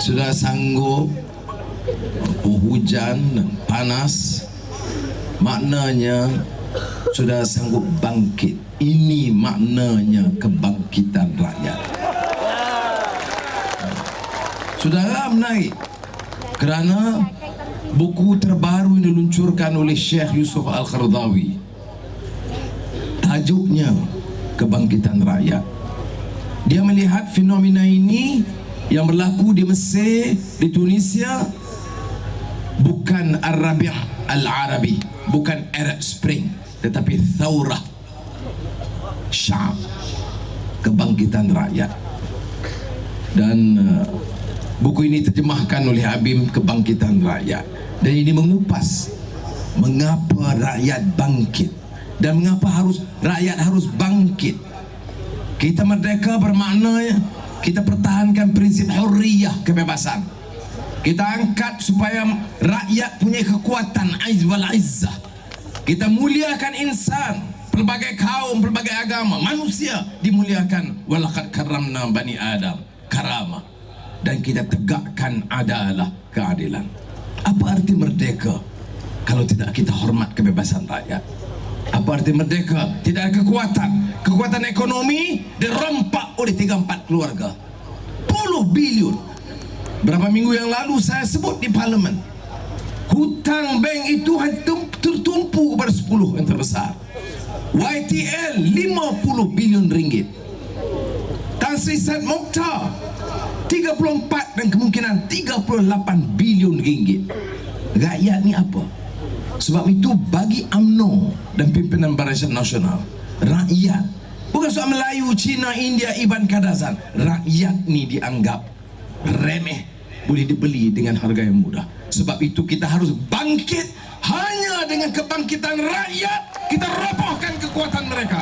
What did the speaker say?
sudah sanggup hujan panas maknanya sudah sanggup bangkit. Ini maknanya kebangkitan rakyat. Saudara menarik kerana buku terbaru yang diluncurkan oleh Syekh Yusuf Al-Qardawi tajuknya kebangkitan rakyat. Dia melihat fenomena ini yang berlaku di Mesir di Tunisia bukan Arabiah Al-Arabi bukan Arab Spring tetapi Thawrah Syam kebangkitan rakyat. Dan uh, buku ini terjemahkan oleh Habib Kebangkitan Rakyat. Dan ini mengupas mengapa rakyat bangkit dan mengapa harus rakyat harus bangkit. Kita merdeka bermakna ya kita pertahankan prinsip hurriyah kebebasan. Kita angkat supaya rakyat punya kekuatan aiz wal izzah. Kita muliakan insan pelbagai kaum pelbagai agama. Manusia dimuliakan. Walaqad karramna bani adam karamah dan kita tegakkan adalah keadilan. Apa arti merdeka? Kalau tidak kita hormat kebebasan rakyat? Apa arti merdeka? Tidak ada kekuatan. Kekuatan ekonomi dirompak oleh 3-4 keluarga. Puluh bilion. Berapa minggu yang lalu saya sebut di parlimen. Hutang bank itu tertumpu kepada 10 yang terbesar. YTL 50 bilion ringgit. Tan Sri Said Mokhtar 34 dan kemungkinan 38 bilion ringgit. Rakyat ni apa? Sebab itu bagi AMNO dan pimpinan Barisan Nasional, rakyat bukan soal Melayu, Cina, India, Iban Kadazan. Rakyat ni dianggap remeh, boleh dibeli dengan harga yang mudah. Sebab itu kita harus bangkit hanya dengan kebangkitan rakyat kita robohkan kekuatan mereka.